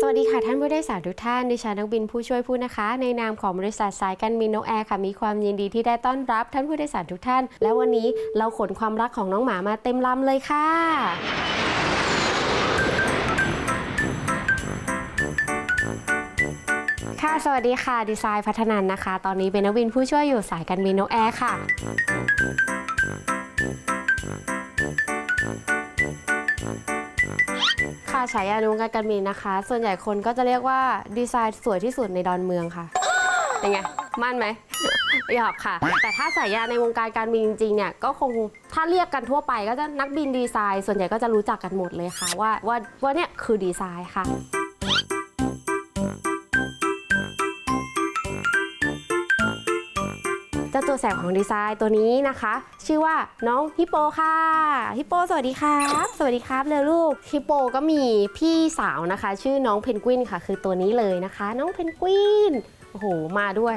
สวัสดีค่ะท่านผู้โดยสารทุกท่านดิฉันนักบินผู้ช่วยผู้นะคะ ในนามของบริษัทสายการบินนกแอร์ค่ะมีความยินดีที่ได้ต้อนรับท่านผู้โดยสารทุกท่าน และวันนี้เราขนความรักของน้องหมามาเต็มลำเลยค่ะ ค่ะสวัสดีค่ะดีไซน์พัฒนันนะคะ ตอนนี้เป็นนักบินผู้ช่วยอยู่สายการบินนกแอร์ค่ะ ค่ะฉายาในวงการการบินนะคะ ส่วนใหญ่คนก็จะเรียกว่าดีไซน์สวยที่สุดในดอนเมืองค่ะเป็นไงมั่นไหมหยอกค่ะ แต่ถ้าสายาในวงการการบินจริงๆเนี่ยก็คงถ้าเรียกกันทั่วไปก็จะนักบินดีไซน์ ส่วนใหญ่ก็จะรู้จักกันหมดเลยค่ะ ว่าว่าว่าเนี่ยคือดีไซน์ค่ะ จ้าตัวแสบของดีไซน์ตัวนี้นะคะ ชื่อว่าน้องฮิปโปค่ะฮิปโปสวัสดีครับ สวัสดีครับเร็วลูกฮิปโปก็มีพี่สาวนะคะ ชื่อน้องเพนกวินค่ะ คือตัวนี้เลยนะคะ น้องเพนกวินโอ้โหมาด้วย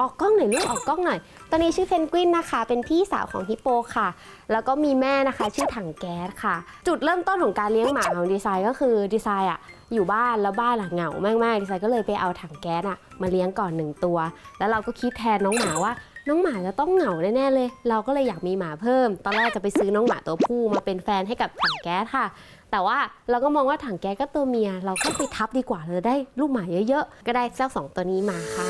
ออกกล้องหน่อยลูกออกกล้องหน่อยตัวนี้ชื่อเพนกวินนะคะ เป็นพี่สาวของฮิปโปค่ะ แล้วก็มีแม่นะคะ ชื่อถังแก๊สค่ะ จุดเริ่มต้นของการเลี้ยงหมาของดีไซน์ก็คือดีไซน์อะอยู่บ้านแล้วบ้านอะเหงามากๆดีไซน์ก็เลยไปเอาถังแก๊สอะมาเลี้ยงก่อนหนึ่งตัว แล้วเราก็คิดแทนน้องหมาว่า น้องหมาจะต้องเหงาแน่ๆเลย เราก็เลยอยากมีหมาเพิ่ม ตอนแรกจะไปซื้อน้องหมาตัวผู้มาเป็นแฟนให้กับถังแก๊สค่ะ แต่ว่าเราก็มองว่าถังแก๊สก็ตัวเมีย เราก็ไปทับดีกว่าเราจะได้ลูกหมาเยอะๆ ก็ได้เจ้าสองตัวนี้มาค่ะ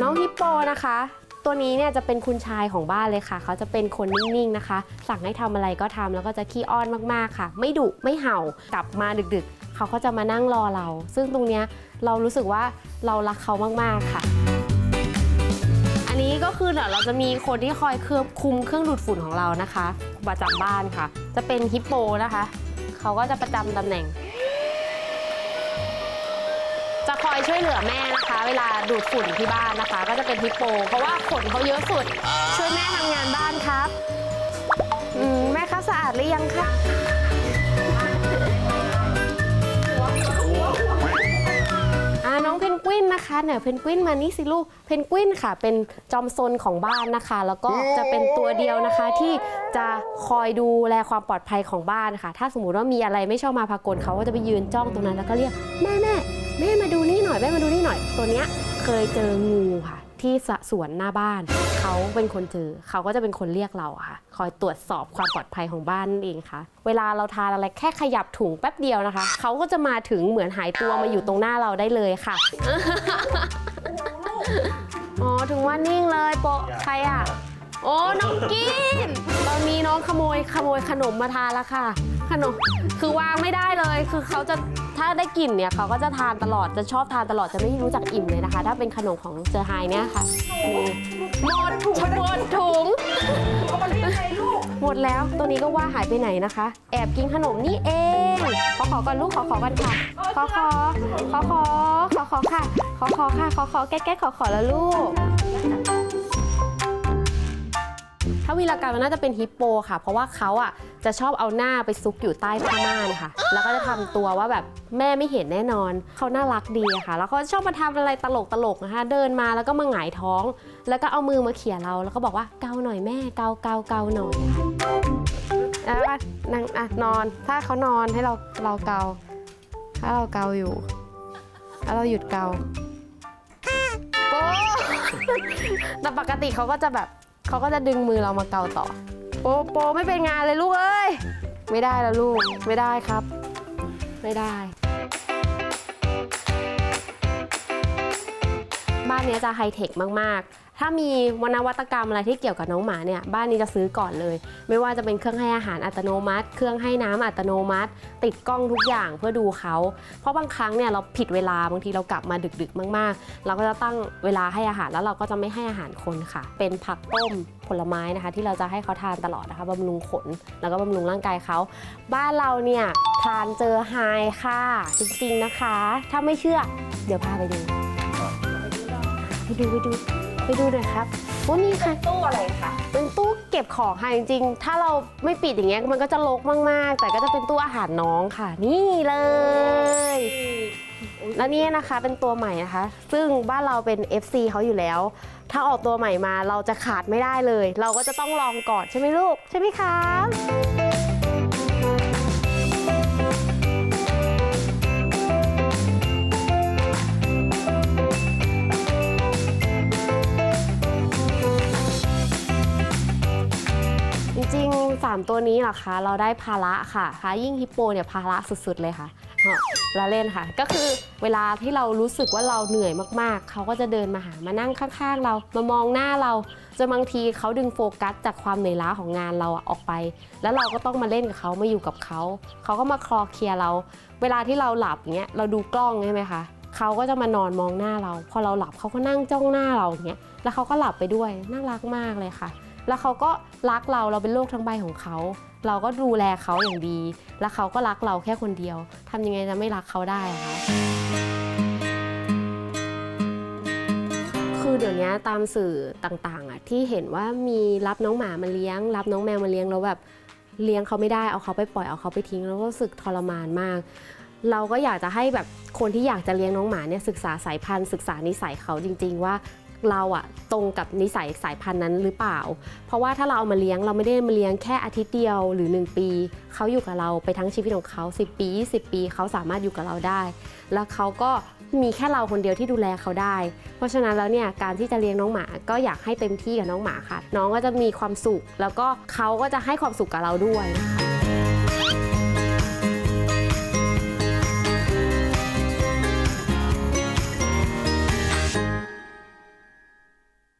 น้องฮิปโปนะคะ ตัวนี้เนี่ยจะเป็นคุณชายของบ้านเลยค่ะ เขาจะเป็นคนนิ่งๆนะคะ สั่งให้ทำอะไรก็ทำแล้วก็จะขี้อ้อนมากๆค่ะ ไม่ดุไม่เห่ากลับมาดึกๆ เขาก็จะมานั่งรอเรา ซึ่งตรงเนี้ยเรารู้สึกว่าเรารักเขามากๆค่ะ อันนี้ก็คือเดี๋ยวเราจะมีคนที่คอยเคลือบคุมเครื่องดูดฝุ่นของเรานะคะประจำบ้านค่ะ จะเป็นฮิปโปนะคะเขาก็จะประจำตำแหน่ง จะคอยช่วยเหลือแม่นะคะ เวลาดูดฝุ่นที่บ้านนะคะ ก็จะเป็นฮิปโป เพราะว่าขนเขาเยอะสุด ช่วยแม่ทำงานบ้านครับอืมแม่คะสะอาดหรือยังคะ กวินนะคะเนี่ยเพนกวินมานี่สิลูกเพนกวินค่ะ เป็นจอมซนของบ้านนะคะ แล้วก็จะเป็นตัวเดียวนะคะที่จะคอยดูแลความปลอดภัยของบ้านค่ะ ถ้าสมมติว่ามีอะไรไม่ชอบมาพากลเขาก็จะไปยืนจ้องตรงนั้นแล้วก็เรียกแม่แม่แม่มาดูนี่หน่อยแม่มาดูนี่หน่อยตัวเนี้ยเคยเจองูค่ะ ที่สสวนหน้าบ้าน เขาเป็นคนเจอเขาก็จะเป็นคนเรียกเราอะค่ะ คอยตรวจสอบความปลอดภัยของบ้านนั่นเองค่ะ เวลาเราทานอะไรแค่ขยับถุงแป๊บเดียวนะคะ เขาก็จะมาถึงเหมือนหายตัวมาอยู่ตรงหน้าเราได้เลยค่ะ อ๋อถึงว่านิ่งเลยโปะใครอะ โอ้น้องกินตอนนี้น้องขโมยขโมยขนมมาทานแล้วค่ะ ขนมคือวางไม่ได้เลย คือเขาจะถ้าได้กลิ่นเนี่ยเขาก็จะทานตลอดจะชอบทานตลอดจะไม่รู้จักอิ่มเลยนะคะ ถ้าเป็นขนมของเจอไฮเนี่ยค่ะนี่หมดถุงหมดถุงหมดแล้วตัวนี้ก็ว่าหายไปไหนนะคะ แอบกินขนมนี่เอง ขอขอก่อนลูกขอขอกันค่ะ ขอขอขอขอขอขอค่ะ ขอขอค่ะ ขอขอแก้แก้ขอขอแล้วลูก ถ้าวีรกรรมมันน่าจะเป็นฮิปโปค่ะ เพราะว่าเขาอะจะชอบเอาหน้าไปซุกอยู่ใต้ผ้าม่านค่ะ แล้วก็จะทำตัวว่าแบบแม่ไม่เห็นแน่นอน เขาน่ารักดีค่ะ แล้วเขาชอบมาทำอะไรตลกตลกๆนะคะเดินมาแล้วก็มาหงายท้อง แล้วก็เอามือมาเขี่ยเรา แล้วก็บอกว่าเกาหน่อยแม่เกาเกาเกาหน่อยค่ะแล้วก็นั่งอะนอน ถ้าเขานอนให้เราเราเกา ถ้าเราเกาอยู่แล้วเราหยุดเกาโป๊แต่ปกติเขาก็จะแบบ เขาก็จะดึงมือเรามาเกาต่อ โปโปไม่เป็นงานเลยลูกเอ้ย ไม่ได้แล้วลูก ไม่ได้ครับ ไม่ได้ บ้านนี้จะไฮเทคมาก ๆ ถ้ามีวนวัตกรรมอะไรที่เกี่ยวกับน้องหมาเนี่ยบ้านนี้จะซื้อก่อนเลย ไม่ว่าจะเป็นเครื่องให้อาหารอัตโนมัติ เครื่องให้น้ำอัตโนมัติ ติดกล้องทุกอย่างเพื่อดูเขา เพราะบางครั้งเนี่ยเราผิดเวลาบางทีเรากลับมาดึกๆ มากๆ เราก็จะตั้งเวลาให้อาหารแล้วเราก็จะไม่ให้อาหารคนค่ะ เป็นผักต้มผลไม้นะคะ ที่เราจะให้เขาทานตลอดนะคะบำรุงขนแล้วก็บำรุงร่างกายเขาบ้านเราเนี่ยทานเจอไฮค่ะจริงๆนะคะ ถ้าไม่เชื่อ เดี๋ยวพาไปดูไปดูไปดู ไปดูหน่อยครับว่านี่ค่ะตู้อะไรคะเป็นตู้เก็บของค่ะจริงๆ ถ้าเราไม่ปิดอย่างเงี้ยมันก็จะรกมากๆ แต่ก็จะเป็นตู้อาหารน้องค่ะ นี่เลย แล้วนี่นะคะเป็นตัวใหม่นะคะ ซึ่งบ้านเราเป็น FC เขาอยู่แล้ว ถ้าออกตัวใหม่มาเราจะขาดไม่ได้เลย เราก็จะต้องลองก่อนใช่ไหมลูก ใช่ไหมครับ จริง 3 ตัวนี้เหรอคะ เราได้ภาระค่ะพายิ่งฮิปโปเนี่ยภาระสุดๆเลยค่ะเหาะเล่นค่ะ ก็คือเวลาที่เรารู้สึกว่าเราเหนื่อยมากๆ เขาก็จะเดินมาหามานั่งข้างๆ เรา มามองหน้าเราจนบางทีเขาดึงโฟกัสจากความเหนื่อยล้าของงานเราออกไป แล้วเราก็ต้องมาเล่นกับเขามาอยู่กับเขา เขาก็มาคลอเคลียเรา เวลาที่เราหลับเงี้ยเราดูกล้องใช่ไหมคะเขาก็จะมานอนมองหน้าเรา พอเราหลับเขาก็นั่งจ้องหน้าเราอย่างเงี้ยแล้วเขาก็หลับไปด้วยน่ารักมากเลยค่ะ แล้วเขาก็รักเราเราเป็นโลกทั้งใบของเขา เราก็ดูแลเขาอย่างดี แล้วเขาก็รักเราแค่คนเดียวทำยังไงจะไม่รักเขาได้คะคือเดี๋ยวนี้ตามสื่อต่างๆอะที่เห็นว่ามีรับน้องหมามาเลี้ยง รับน้องแมวมาเลี้ยงแล้วแบบเลี้ยงเขาไม่ได้เอาเขาไปปล่อยเอาเขาไปทิ้งแล้วก็รู้สึกทรมานมาก เราก็อยากจะให้แบบคนที่อยากจะเลี้ยงน้องหมาเนี่ยศึกษาสายพันธุ์ศึกษานิสัยเขาจริง ๆ ว่า เราอะตรงกับนิสัยสายพันธุ์นั้นหรือเปล่า เพราะว่าถ้าเราเอามาเลี้ยงเราไม่ได้มาเลี้ยงแค่อาทิตย์เดียวหรือ 1 ปี เขาอยู่กับเราไปทั้งชีวิตของเขา 10 ปี 20 ปีเขาสามารถอยู่กับเราได้ แล้วเขาก็มีแค่เราคนเดียวที่ดูแลเขาได้ เพราะฉะนั้นแล้วเนี่ยการที่จะเลี้ยงน้องหมาก็อยากให้เต็มที่กับน้องหมาค่ะ น้องก็จะมีความสุข แล้วก็เขาก็จะให้ความสุขกับเราด้วยนะคะ